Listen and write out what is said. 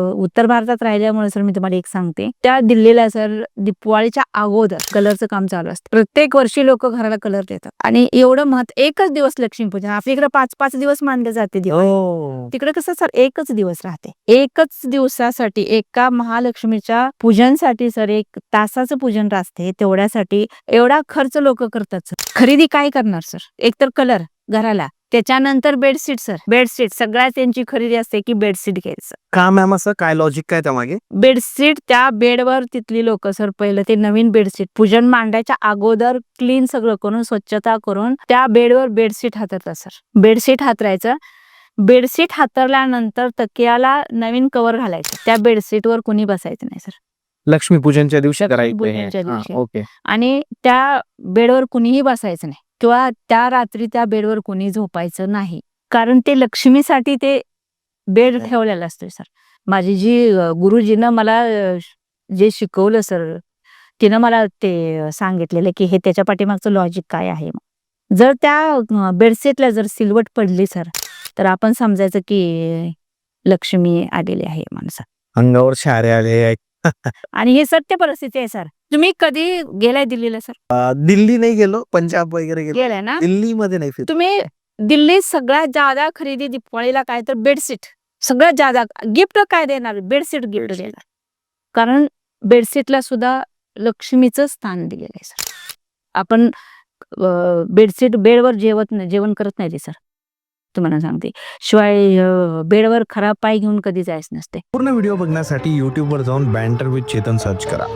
उत्तर भारतात राहिल्यामुळे सर मी तुम्हाला एक सांगते. त्या दिल्लीला सर दिवाळीच्या अगोदर कलरचं काम चालू असतं. प्रत्येक वर्षी लोक घराला कलर देतात. आणि एवढं महत्त्व एकच दिवस लक्ष्मीपूजन. आपल्या इकडे पाच पाच दिवस मानले जाते हो. तिकडे कसं सर एकच दिवस राहते. एकच दिवसासाठी एका महालक्ष्मीच्या पूजनसाठी सर एक तासाचं पूजन राहते. तेवढ्यासाठी एवढा खर्च लोक करतात सर. खरेदी काय करणार सर? एकतर कलर. घराला. त्याच्यानंतर बेडशीट सर. बेडशीट सगळ्यात त्यांची खरेदी असते की बेडशीट घ्यायचं. का मॅम असं? काय लॉजिक काय त्यामागे बेडशीट त्या बेडवर तिथली लोक सर पहिलं ते नवीन बेडशीट. पूजन मांडायच्या अगोदर क्लीन सगळं करून स्वच्छता करून त्या बेडवर बेडशीट हातरतात सर. बेडशीट हातरायचं. बेडशीट हातरल्यानंतर तकियाला नवीन कव्हर घालायचं. त्या बेडशीटवर कुणी बसायचं नाही सर. लक्ष्मीपूजनच्या दिवशी. लक्ष्मीपूजनच्या दिवशी. ओके आणि त्या बेडवर कुणीही बसायचं नाही किंवा त्या रात्री त्या बेडवर कुणी झोपायचं नाही कारण ते लक्ष्मीसाठी ते बेड हं. ठेवलेलं असतोय सर माझी जी अ, गुरुजीनं मला अ, श- जे शिकवलं सर तिनं मला ते अ, सांगितलेलं की हे त्याच्या पाठीमागचं लॉजिक काय आहे जर त्या बेडशीटला जर सिलवट पडली सर तर आपण समजायचं की लक्ष्मी आलेली आहे माणसात अंगावर शारे आले आणि हे सत्य परिस्थिती आहे सर. तुम्ही कधी गेलाय दिल्लीला सर? दिल्ली नाही गेलो पंजाब वगैरे गेलो. गेलाय ना? दिल्ली मध्ये नाही फिरलो. तुम्ही दिल्लीत सगळ्यात जादा खरेदी दिवाळीला काय तर बेडशीट सगळ्यात जादा गिफ्ट काय देणार? बेडशीट गिफ्ट देणार. कारण बेडशीटला सुद्धा लक्ष्मीचं स्थान दिलेलं आहे सर. आपण बेडशीट बेडवर जेवत नाही जेवण करत नाही सर. तुम्हाला सांगते. शिवाय बेडवर खराब पाय घेऊन कधी जायचं नसते. पूर्ण व्हिडिओ बघण्यासाठी युट्यूबवर वर जाऊन बँटर विथ चेतन सर्च करा.